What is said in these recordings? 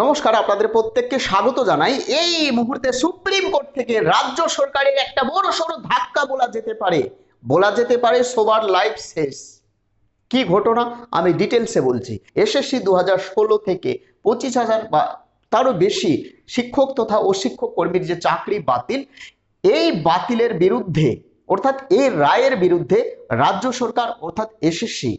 নমস্কার, আপনাদের প্রত্যেককে স্বাগত জানাই। এই মুহূর্তে সুপ্রিম কোর্ট থেকে রাজ্য সরকারের একটা বড় সড়ো ধাক্কা বলা যেতে পারে। বলা যেতে পারে সবার লাইফ শেষ। কি ঘটনা? আমি ডিটেলসে বলছি। এসএসসি দু হাজার ষোলো থেকে পঁচিশ হাজার বা তারও বেশি শিক্ষক তথা অশিক্ষক কর্মীর যে চাকরি বাতিল, এই বাতিলের বিরুদ্ধে, অর্থাৎ এই রায়ের বিরুদ্ধে রাজ্য সরকার, অর্থাৎ এসএসসি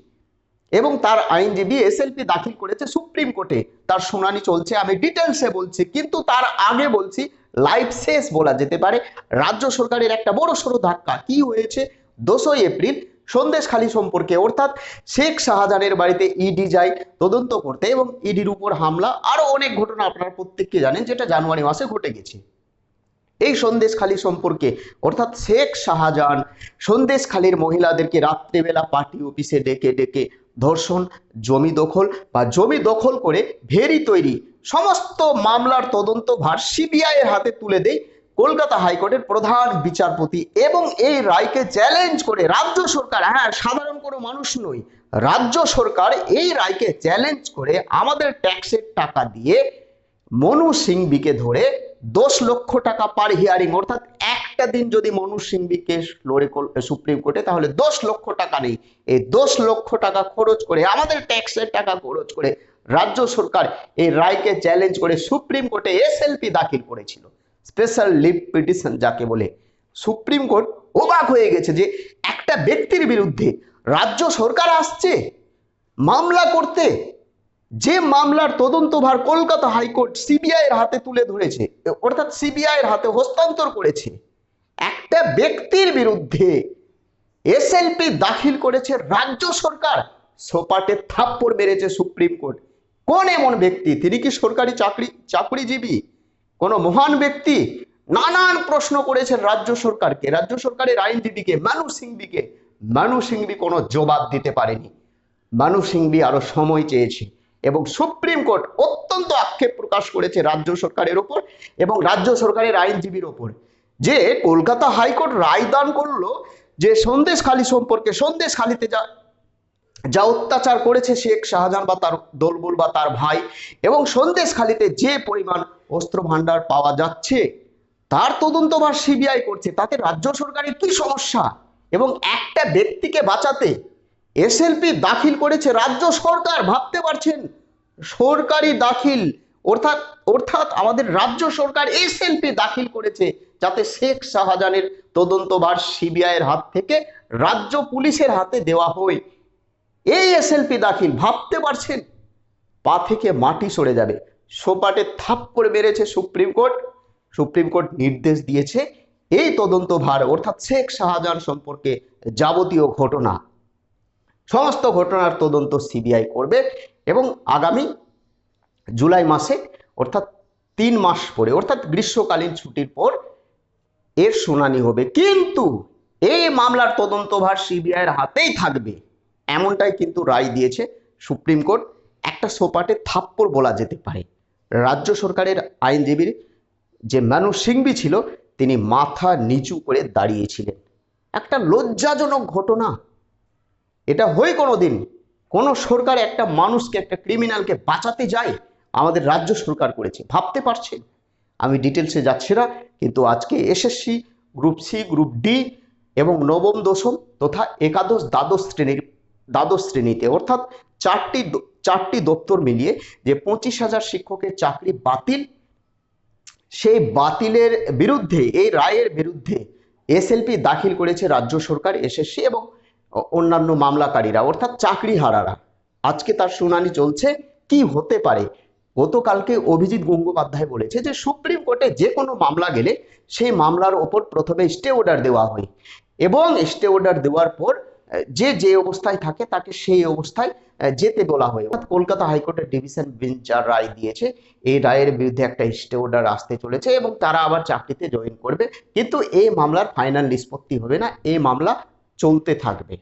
এবং তার আইনজীবী এসএলপি দাখিল করেছে সুপ্রিম কোর্টে। তার শুনানি চলছে, আমি ডিটেলসে বলছি, কিন্তু তার আগে বলছি লাইফ শেষ বলা যেতে পারে। রাজ্য সরকারের একটা বড় সড়ো ধাক্কা কি হয়েছে? দোষই এপ্রিল সন্দেশখালী সম্পর্কে, অর্থাৎ শেখ শাহজাহানের বাড়িতে ইডি যায় তদন্ত করতে এবং ইডির উপর হামলা। আরও অনেক ঘটনা আপনারা প্রত্যেককে জানেন, যেটা জানুয়ারি মাসে ঘটে গেছে। এই সন্দেশখালী সম্পর্কে, অর্থাৎ শেখ শাহজাহান সন্দেশখালীর মহিলাদেরকে রাত্রেবেলা পার্টি অফিসে ডেকে ডেকে ধর্ষণ, জমি দখল বা জমি দখল করে ভেরি তৈরি। সমস্ত মামলার তদন্ত ভার সিবিআই এর হাতে তুলে দেয় কলকাতা হাইকোর্টের প্রধান বিচারপতি এবং এই রায়কে চ্যালেঞ্জ করে রাজ্য সরকার। হ্যাঁ সাধারণ কোনো মানুষ নই। রাজ্য সরকার এই রায়কে চ্যালেঞ্জ করে আমাদের ট্যাক্সের টাকা দিয়ে মনু সিংবিকে ধরে দশ লক্ষ টাকা পার হিয়ারিং অর্থাৎ একটা দিন যদি মনু কেস লড়ে সুপ্রিম কোর্টে, তাহলে দশ লক্ষ টাকা নেই। এই দশ লক্ষ টাকা খরচ করে, আমাদের ট্যাক্সের টাকা খরচ করে রাজ্য সরকার এই রায়কে চ্যালেঞ্জ করে সুপ্রিম কোর্টে এসএলপি দাখিল করেছিল। স্পেশাল লিভ পিটিশন যাকে বলে। সুপ্রিম কোর্ট অবাক হয়ে গেছে যে একটা ব্যক্তির বিরুদ্ধে রাজ্য সরকার আসছে, মামলা করতে। যে মামলার তদন্তভার কলকাতা হাইকোর্ট সিবিআই এর হাতে তুলে ধরেছে অর্থাৎ সিবিআই এর হাতে হস্তান্তর করেছে। একটা ব্যক্তির বিরুদ্ধে এসএলপি দাখিল করেছে রাজ্য সরকার। সোপাটে থাপ্পড় মেরেছে সুপ্রিম কোর্ট। কোন এমন ব্যক্তি? তিনি কি সরকারি চাকরি, চাকরিজীবী? কোন মহান ব্যক্তি? নানান প্রশ্ন করেছেন রাজ্য সরকারকে। রাজ্য সরকারের আইনজীবীকে, মানু সিংবিকে মানু সিংবি কোনো জবাব দিতে পারেনি। মানু সিংবি আরও সময় চেয়েছে এবং সুপ্রিম কোর্ট অত্যন্ত আক্ষেপ প্রকাশ করেছে রাজ্য সরকারের ওপর এবং রাজ্য সরকারের আইনজীবীর ওপর। যে কলকাতা হাইকোর্ট রায় দান করল যে সন্দেশখালী সম্পর্কে সন্দেশখালীতে যা যা অত্যাচার করেছে শেখ শাহজাহান বা তার দলবল বা তার ভাই এবং সন্দেশখালীতে যে পরিমাণ অস্ত্র ভান্ডার পাওয়া যাচ্ছে, তার তদন্তভার সিবিআই করছে, তাতে রাজ্য সরকারের কি সমস্যা? এবং একটা ব্যক্তিকে বাঁচাতে এসএলপি দাখিল করেছে রাজ্য সরকার, ভাবতে পারছেন? সরকারি দাখিল অর্থাৎ অর্থাৎ আমাদের রাজ্য সরকার এসএলপি দাখিল করেছে যাতে শেখ শাহজাহানের তদন্তভার সিবিআই এর হাত থেকে রাজ্য পুলিশের হাতে দেওয়া হয়। এই এসএলপি দাখিল ভাবতে পারছেন? পা থেকে মাটি সরে যাবে। সোপাটে থাপ করে মেরেছে সুপ্রিম কোর্ট। সুপ্রিম কোর্ট নির্দেশ দিয়েছে এই তদন্ত ভার অর্থাৎ শেখ শাহজাহান সম্পর্কে যাবতীয় ঘটনা, সমস্ত ঘটনার তদন্ত সিবিআই করবে এবং আগামী জুলাই মাসে, অর্থাৎ তিন মাস পরে, অর্থাৎ গ্রীষ্মকালীন ছুটির পর এর শুনানি হবে। কিন্তু এই মামলার তদন্তভার সিবিআই এর হাতেই থাকবে, এমনটাই কিন্তু রায় দিয়েছে সুপ্রিম কোর্ট। একটা সোপাটে থাপ্পড় বলা যেতে পারে। রাজ্য সরকারের আইনজীবীর যে মানুষ সিংবি ছিল, তিনি মাথা নিচু করে দাঁড়িয়েছিলেন। একটা লজ্জাজনক ঘটনা। এটা হয় কোনো দিন কোনো সরকার একটা মানুষকে, একটা ক্রিমিনালকে বাঁচাতে যায়? আমাদের রাজ্য সরকার করেছে। ভাবতে পারছেন আমি ডিটেলসে যাচ্ছি না, কিন্তু আজকে SSC group C group D এবং নবম, দশম তথা একাদশ, দ্বাদশ শ্রেণির দ্বাদশ শ্রেণীতে, অর্থাৎ চারটি চারটি দপ্তর মিলিয়ে যে পঁচিশ হাজার শিক্ষকের চাকরি বাতিল, সেই বাতিলের বিরুদ্ধে, এই রায়ের বিরুদ্ধে এসএলপি দাখিল করেছে রাজ্য সরকার এসএসসি এবং অন্যান্য মামলাকারীরা, অর্থাৎ চাকরিহারারা। আজকে তার শুনানি চলছে, কি হতে পারে? গতকালকে অভিজিৎ গঙ্গোপাধ্যায় বলেছে যে সুপ্রিম কোর্টে যে কোনো মামলা গেলে সেই মামলার ওপর প্রথমে স্টে অর্ডার দেওয়া হয়। এবং স্টে অর্ডার দেওয়ার পর যে যে অবস্থায় থাকে তাকে সেই অবস্থায় যেতে বলা হয়। অর্থাৎ কলকাতা হাইকোর্টের ডিভিশন বেঞ্চ যা রায় দিয়েছে, এই রায়ের বিরুদ্ধে একটা স্টে অর্ডার আসতে চলেছে এবং তারা আবার চাকরিতে জয়েন করবে। কিন্তু এই মামলার ফাইনাল নিষ্পত্তি হবে না, এই মামলা চলতে থাকবে।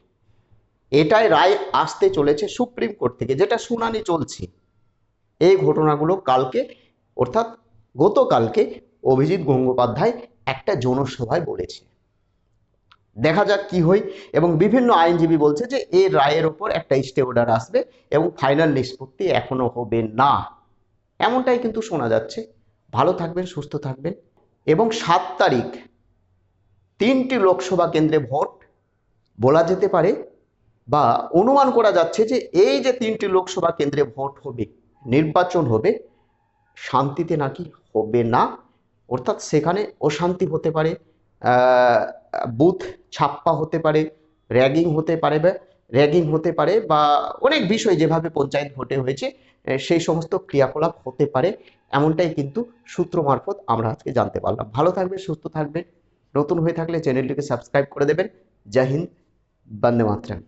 এটাই রায় আসতে চলেছে সুপ্রিম কোর্ট থেকে, যেটা শুনানি চলছে। এই ঘটনাগুলো কালকে, অর্থাৎ গতকালকে অভিজিৎ গঙ্গোপাধ্যায় একটা জনসভায় বলেছে। দেখা যাক কি হয় এবং বিভিন্ন আইনজীবী বলছে যে এই রায়ের ওপর একটা স্টে অর্ডার আসবে এবং ফাইনাল নিষ্পত্তি এখনও হবে না। এমনটাই কিন্তু শোনা যাচ্ছে। ভালো থাকবেন, সুস্থ থাকবেন এবং সাত তারিখ তিনটি লোকসভা কেন্দ্রে ভোট বলা যেতে পারে বা অনুমান করা যাচ্ছে যে এই যে তিনটি লোকসভা কেন্দ্রে ভোট হবে নির্বাচন হবে, শান্তিতে নাকি হবে না? অর্থাৎ সেখানে অশান্তি হতে পারে বুথ ছাপ্পা হতে পারে, র্যাগিং হতে পারে বা র্যাগিং হতে পারে বা অনেক বিষয় যেভাবে পঞ্চায়েত ভোটে হয়েছে সেই সমস্ত ক্রিয়াকলাপ হতে পারে, এমনটাই কিন্তু সূত্র মারফত আমরা আজকে জানতে পারলাম। ভালো থাকবেন সুস্থ থাকবেন নতুন হয়ে থাকলে চ্যানেলটিকে সাবস্ক্রাইব করে দেবেন। জয় হিন্দ, বন্দে মাতরম।